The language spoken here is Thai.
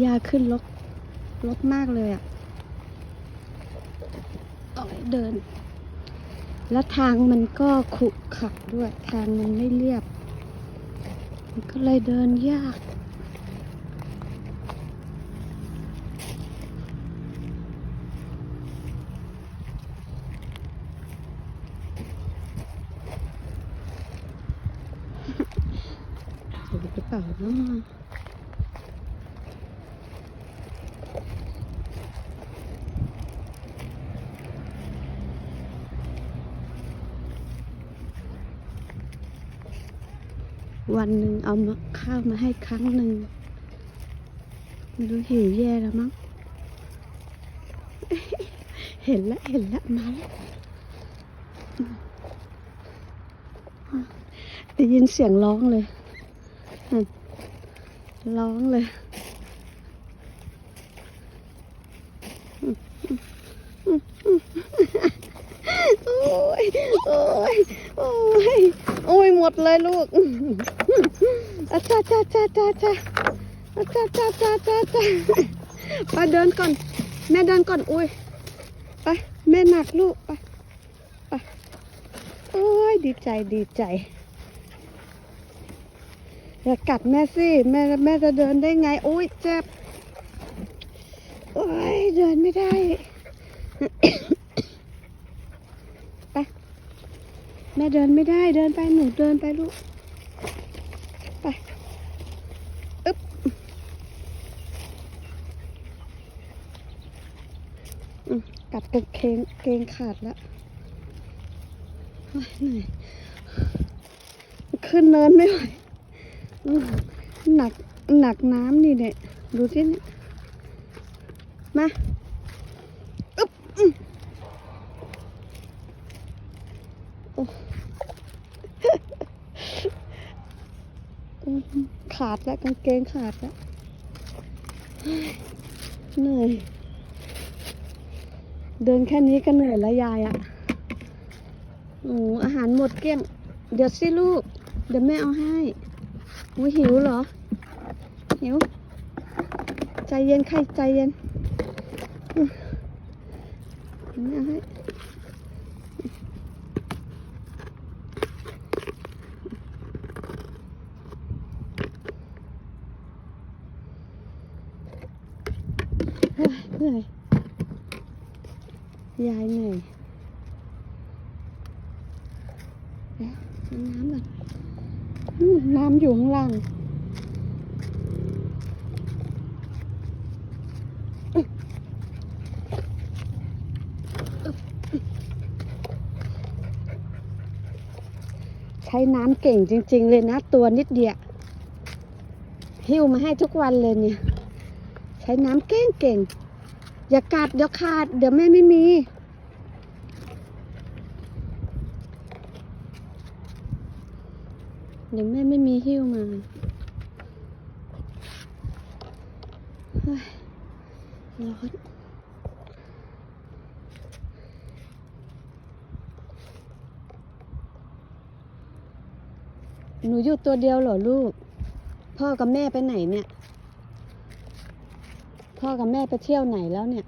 หญ้าขึ้นรกรกมากเลยอะ่ะเอาไว้เดิน แล้วทางมันก็ขรุขระด้วย ทางมันไม่เรียบ มันก็เลยเดินยากถูกหรือเปล่าเนาะ วันหนึ่งเอามาข้าวมาให้ครั้งหนึ่งไม่รู้หิวแย่แล้วมั้ง เห็นแล้วเห็นแล้วมาแล้วได้ยินเสียงร้องเลย ร้องเลยอ ยโอ้ยโอ้ยโอ้ยหมดเลยลูกอาจ้าจ้าจ้าจ้าจ้าอาจ้าจ้าจ้าจ้าจ้าไปเดินก่อน แม่เดินก่อนอุ้ยไปแม่หนักลูกไปไปโอ้ยดีใจดีใจอย่ากัดแม่สิแม่แม่จะเดินได้ไงโอ้ยเจ็บโอ้ยเดินไม่ได้ ไป แม่เดินไม่ได้เดินไปหนูเดินไปลูก ไป อึ๊บอืมกัดกางเกงเกงขาดแล้วเหนื่อยขึ้นเนินไม่ไหวหนักหนักน้ำนี่เนี่ยดูสิเนี่ยมาอึ๊บอืมโอ้ อืม ขาดแล้วกางเกงขาดแล้วเหนื่อย เดินแค่นี้ก็เหนื่อยแล้วยายอะ่ะโอ้อาหารหมดเกลี้ยง เดี๋ยวสิลูก เดี๋ยวแม่เอาให้อุ้ยหิวเหรอ หิว ใจเย็นไข่ใจเย็นอืมไม่เอาให้ เฮ้ยเหนื่อย ยายเหนื่อยเน้ำก่อนน้ำอยู่ข้างล่างใช้น้ำเก่งจริง ๆ เลยนะ ตัวนิดเดียวหิ้วมาให้ทุกวันเลยเนี่ย ใช้น้ำเก่งเก่งๆ อย่ากัดเดี๋ยวขาด เดี๋ยวแม่ไม่มี เดี๋ยวแม่ไม่มีหิ้วมาเฮ้ยร้อนหนูอยู่ตัวเดียวเหรอลูก พ่อกับแม่ไปไหนเนี่ย พ่อกับแม่ไปเที่ยวไหนแล้วเนี่ย